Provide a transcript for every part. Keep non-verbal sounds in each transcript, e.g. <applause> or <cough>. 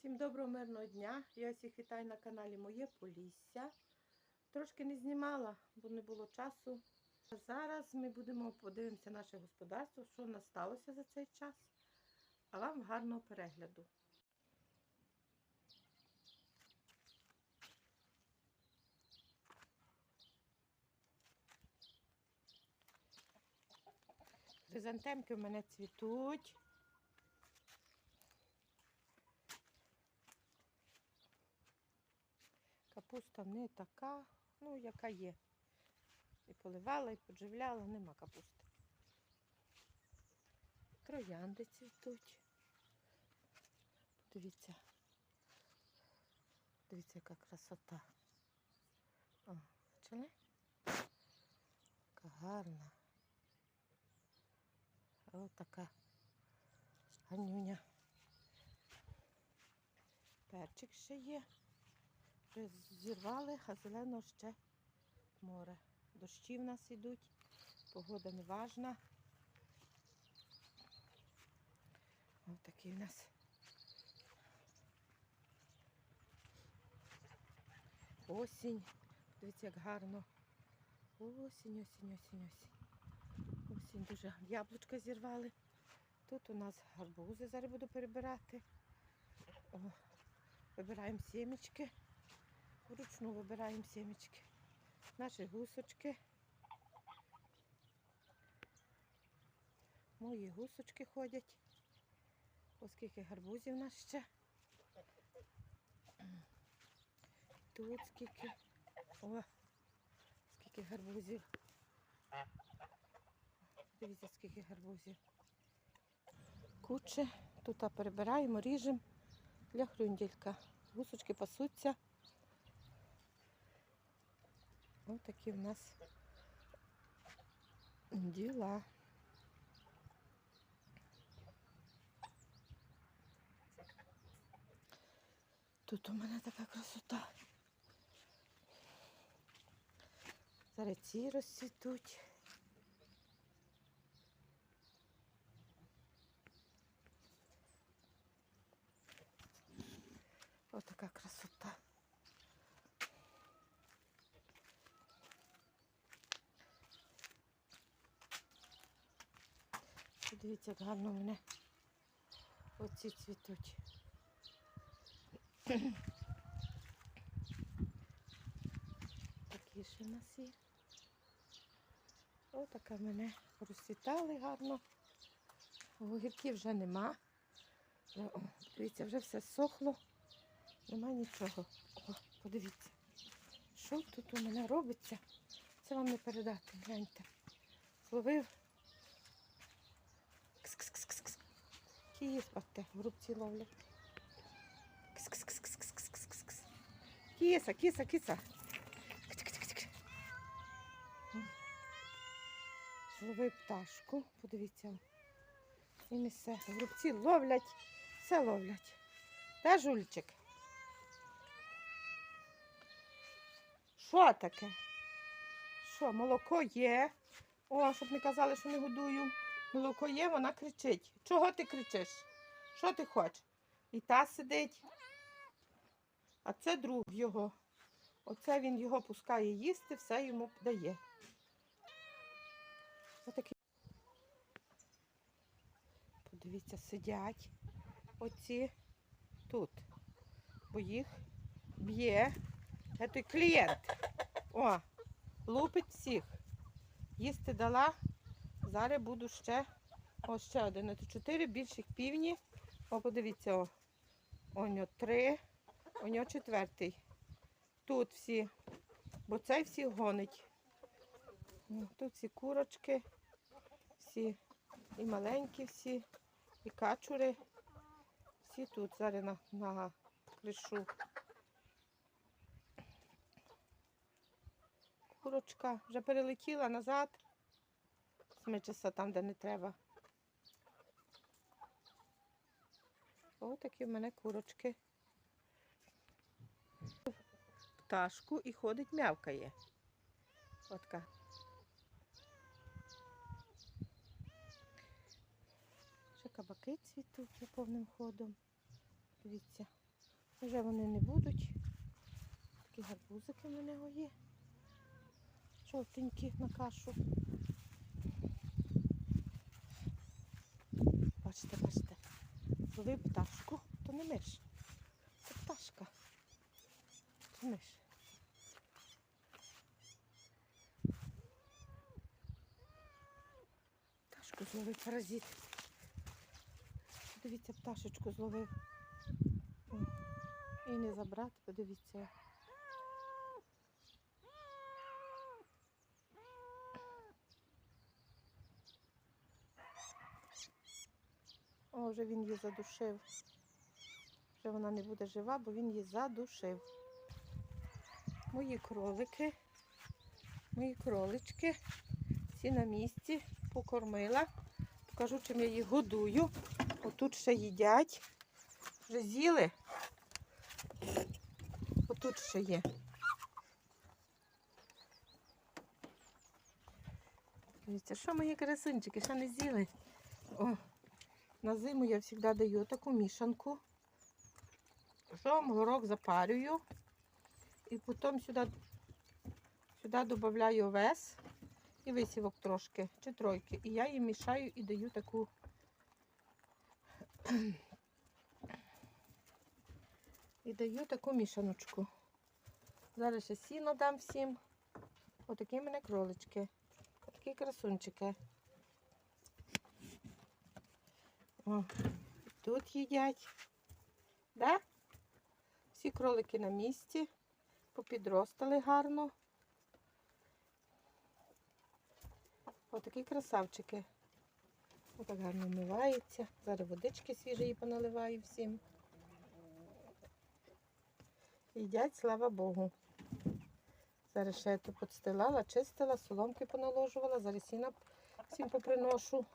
Всім доброго мирного дня. Я всіх вітаю на каналі Моє Полісся. Трошки не знімала, бо не було часу. А зараз ми будемо подивимося наше господарство, що в нас сталося за цей час. А вам гарного перегляду. Хризантемки в мене цвітуть. Капуста не така, ну, яка є. І поливала, і подживляла, нема капусти. Троянди цвітуть. Подивіться. Дивіться, яка красота. О, бачили? Яка гарна. Ось така ганюня. Перчик ще є. Зірвали, а зелено ще море. Дощі в нас йдуть, погода не важна. Ось такий в нас. Осінь. Дивіться, як гарно. Осінь, осінь, осінь, осінь. Осінь дуже яблучка зірвали. Тут у нас гарбузи зараз буду перебирати. О, вибираємо сімечки. Вручну вибираємо сімечки. Наші гусочки. Мої гусочки ходять. Оскільки гарбузів у нас ще. Тут скільки. О, скільки гарбузів. Дивіться, скільки гарбузів. Куче. Тут перебираємо, ріжемо для хрюнділька. Гусочки пасуться. Ось такі в нас діла. Тут у мене така красота. Зараз ці розцвітуть. Ось така красота. Дивіться, як гарно в мене оці цвітуть. Такі ще в нас є. Ось така мене розцвітали гарно. Огірків вже нема. Дивіться, вже все сохло. Нема нічого. О, подивіться. Що тут у мене робиться? Це вам не передати, гляньте. Зловив. Киї спати, грубці ловлять. Кс-кс-кс-кс-кс-кс-кс. Кіса, кіса, кіса. Зловив пташку, подивіться. І несе. Грубці ловлять, все ловлять. Де жульчик? Що таке? Що, молоко є? О, щоб не казали, що не годую. Молоко є, вона кричить. Чого ти кричиш? Що ти хочеш? І та сидить. А це друг його. Оце він його пускає їсти, все йому дає. Отакі. Подивіться, сидять оці тут. Бо їх б'є. Той клієнт. О, лупить всіх. Їсти дала. Зараз буду ще. О, ще один. Це чотири більших півні. О, подивіться, о. У нього три, у нього четвертий. Тут всі. Бо цей всі гонить. Тут всі курочки, всі і маленькі всі, і качури. Всі тут зараз на, на кришу. Курочка вже перелетіла назад. Смичиться там, де не треба. Ось такі в мене курочки. Пташку і ходить, м'явкає. Отка. Ще кабаки цвітуть повним ходом. Дивіться. Вже вони не будуть. Такі гарбузики в мене є. Жовтенькі на кашу. Бачите, бачите. Зловив пташку, то не миш. Це пташка. Це миш. Пташку зловив паразит. Дивіться, пташечку зловив. І не забрати, подивіться. О, вже він її задушив. Вже вона не буде жива, бо він її задушив. Мої кролики, мої кролички, всі на місці, покормила. Покажу, чим я їх годую. Отут ще їдять. Вже з'їли. Отут ще є. Дивіться, що мої красунчики, ще не з'їли. О, на зиму я завжди даю таку мішанку. Жом, горох запарюю. І потім сюди, сюди додаю овес і висівок трошки, чи тройки. І я її мішаю і даю таку і <clears throat> даю таку мішаночку. Зараз ще сіно дам всім. Отакі в мене кролички. Отакі красунчики. О, тут їдять. Да? Всі кролики на місці. Попідростали гарно. Отакі красавчики. Отак гарно вмивається. Зараз водички свіжої поналиваю всім. Їдять, слава Богу. Зараз ще я тут підстилала, чистила, соломки поналожувала, зараз сіна всім поприношу.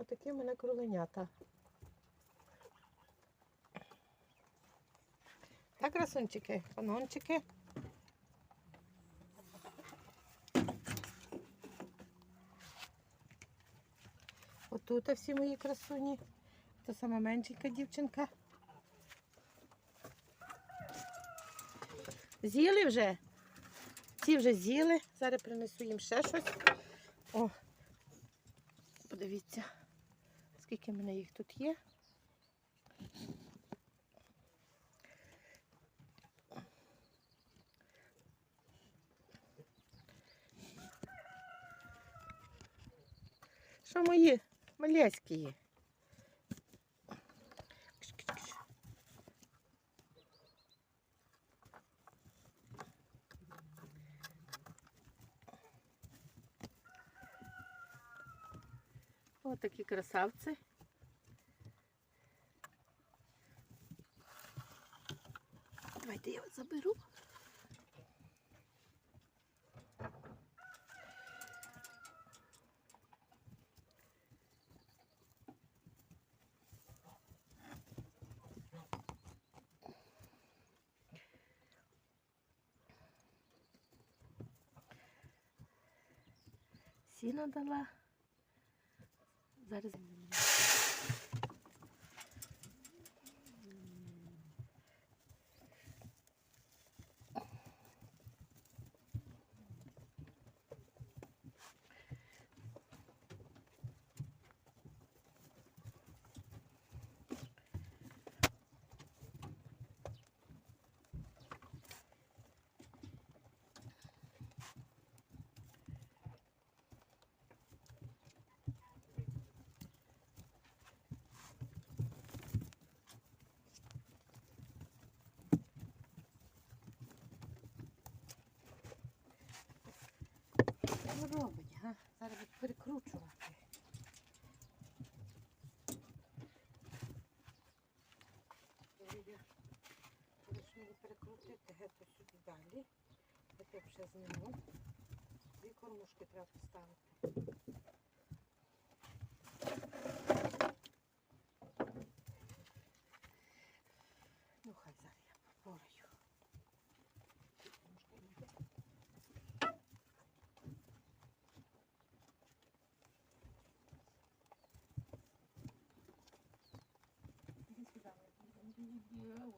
Отакі в мене кроленята. Так, красунчики, панончики. Отут всі мої красуні. Це сама меншенька дівчинка. З'їли вже? Ці вже з'їли. Зараз принесу їм ще щось. О, подивіться, скільки в мене їх тут є. Що мої маляські Ось такі красавці. Давайте я вас заберу. Сіно дала. Зараз. Таке вже зніму. Дві кормушки треба поставити. Ну, хай зараз я попораю. Кормушка йде. Іди сюди, моя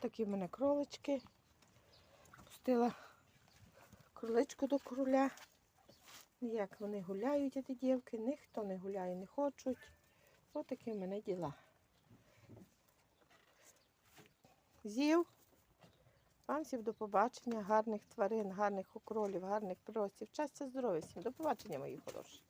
Отакі в мене кролички. Пустила кроличку до кроля. Як вони гуляють, ці дівки, ніхто не гуляє, не хочуть. Отакі в мене діла. З'їв. Вам всім до побачення, гарних тварин, гарних окролів, гарних приростів. Щастя, здоров'я всім. До побачення, мої хороші.